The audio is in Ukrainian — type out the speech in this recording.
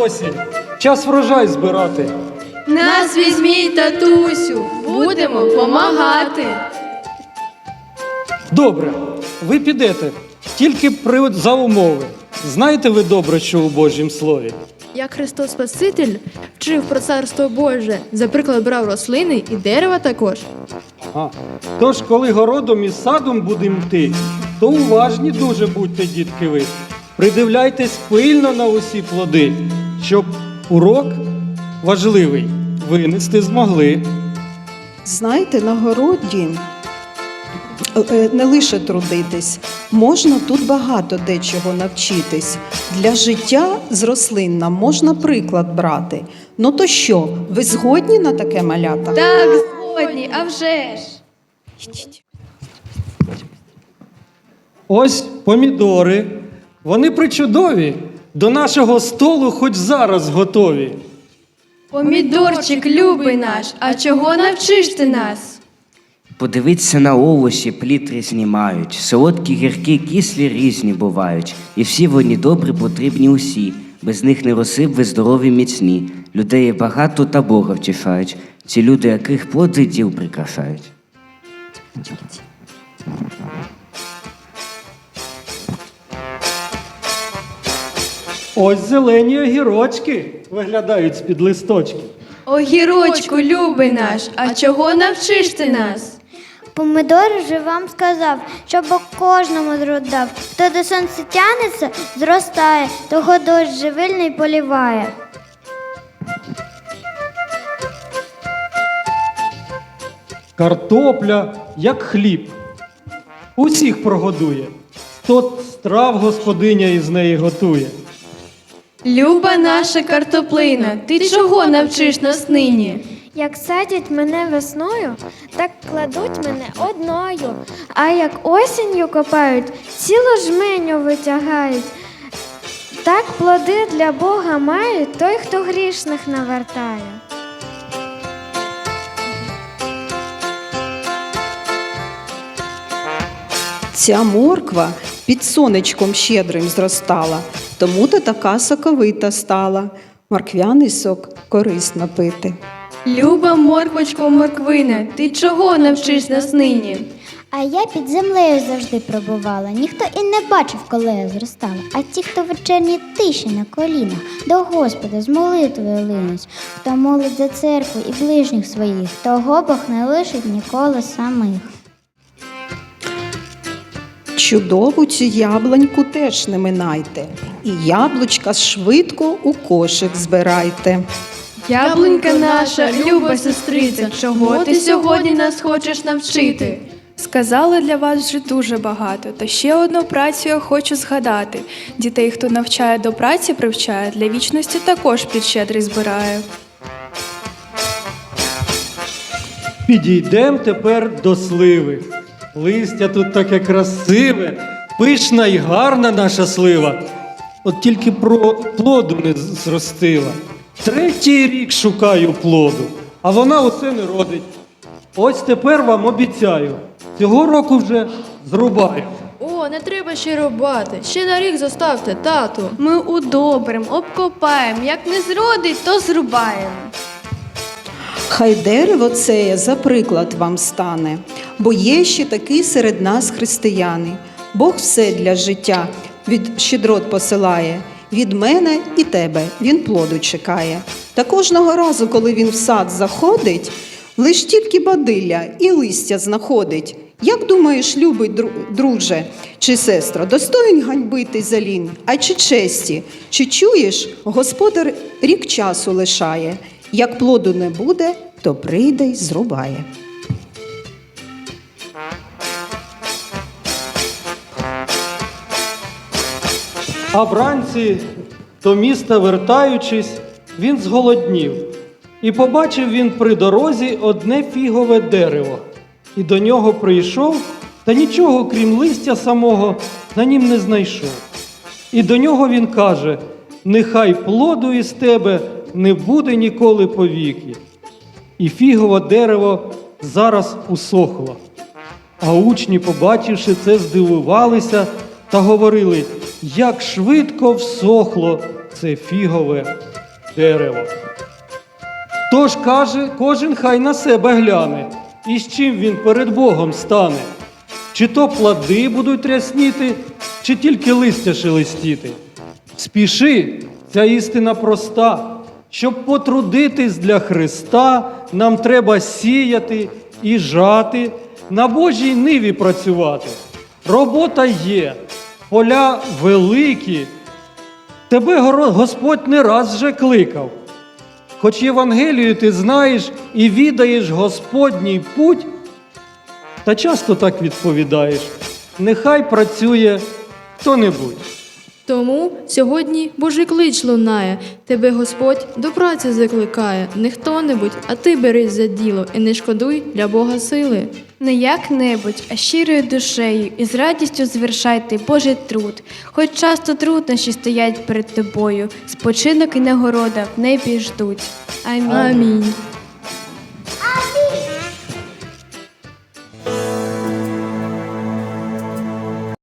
осінь. Час врожай збирати. Нас візьміть, татусю, будемо помагати. Добре, ви підете, тільки при за умови. Знаєте ви добре, що у Божім слові? Як Христос Спаситель вчив про царство Боже, за приклад брав рослини і дерева також. А. Тож, коли городом і садом будемо йти, то уважні дуже будьте, дітки ви. Придивляйтесь пильно на усі плоди, щоб урок важливий винести змогли. Знаєте, на городі е, не лише трудитись, можна тут багато дечого навчитись. Для життя з рослин нам можна приклад брати. Ну то що, ви згодні на таке малята? Так, згодні, а вже ж. Ось помідори. Вони причудові. До нашого столу хоч зараз готові. Помідорчик любий наш, а чого навчиш ти нас? Подивіться на овочі, плід різні мають, солодкі, гіркі, кислі різні бувають, і всі вони добрі, потрібні усі. Без них не росли б ви здорові міцні. Людей багато та Бога втішають. Ці люди, яких плоди діл прикрашають. Ось зелені огірочки виглядають з-під листочків. Огірочку, любий наш, а чого навчиш ти нас? Помидор же вам сказав, щоб кожному труд дав. Хто до сонця тянеться, зростає, того дощ живильний поліває. Картопля, як хліб. Усіх прогодує. Сто страв господиня із неї готує. Люба наша картоплина, ти чого навчиш нас нині? Як садять мене весною, так кладуть мене одною. А як осінню копають, цілу жменю витягають. Так плоди для Бога мають той, хто грішних навертає. Ця морква під сонечком щедрим зростала, тому то така соковита стала. Морквяний сок корисно пити. Люба морквочко морквина, ти чого навчиш нас нині? А я під землею завжди пробувала. Ніхто і не бачив, коли я зростала. А ті, хто в вечірній тиші на колінах, до Господа з молитвою линуть, хто молить за церкву і ближніх своїх, того Бог не лишить ніколи самих. Чудову цю яблуньку теж не минайте, і яблучка швидко у кошик збирайте. Яблунька наша, люба сестриця, чого ти сьогодні нас хочеш навчити? Сказали для вас вже дуже багато, та ще одну працю я хочу згадати. Дітей, хто навчає до праці, привчає, для вічності також під щедрий збирає. Підійдемо тепер до сливи. Листя тут таке красиве, пишна і гарна наша слива. От тільки про плоду не зростила. Третій рік шукаю плоду, а вона оце не родить. Ось тепер вам обіцяю, цього року вже зрубаю. О, не треба ще рубати. Ще на рік заставте, тату. Ми удобрим, обкопаємо, як не зродить, то зрубаємо. Хай дерево це за приклад вам стане, бо є ще такі серед нас християни. Бог все для життя від щедрот посилає. Від мене і тебе він плоду чекає. Та кожного разу, коли він в сад заходить, лиш тільки бадилля і листя знаходить. Як думаєш, любий друже чи сестра, достоїн ганьбити за лінь, а чи честі? Чи чуєш, господар рік часу лишає? Як плоду не буде, то прийде й зрубає. А вранці до міста вертаючись, він зголоднів. І побачив він при дорозі одне фігове дерево. І до нього прийшов, та нічого, крім листя самого, на нім не знайшов. І до нього він каже: Нехай плоду із тебе не буде ніколи повіки. І фігове дерево зараз усохло. А учні, побачивши це, здивувалися та говорили, як швидко всохло це фігове дерево. Тож каже, кожен хай на себе гляне, і з чим він перед Богом стане. Чи то плоди будуть рясніти, чи тільки листя шелестіти. Спіши, ця істина проста. Щоб потрудитись для Христа, нам треба сіяти і жати, на Божій ниві працювати. Робота є, поля великі. Тебе Господь не раз вже кликав. Хоч Євангелію ти знаєш і відаєш Господній путь, та часто так відповідаєш: нехай працює хто-небудь. Тому сьогодні Божий клич лунає, тебе Господь до праці закликає. Не хто-небудь, а ти берись за діло і не шкодуй для Бога сили. Не як-небудь, а щирою душею і з радістю звершайте Божий труд. Хоч часто труднощі стоять перед тобою, спочинок і нагорода в небі ждуть. Амінь. Амінь.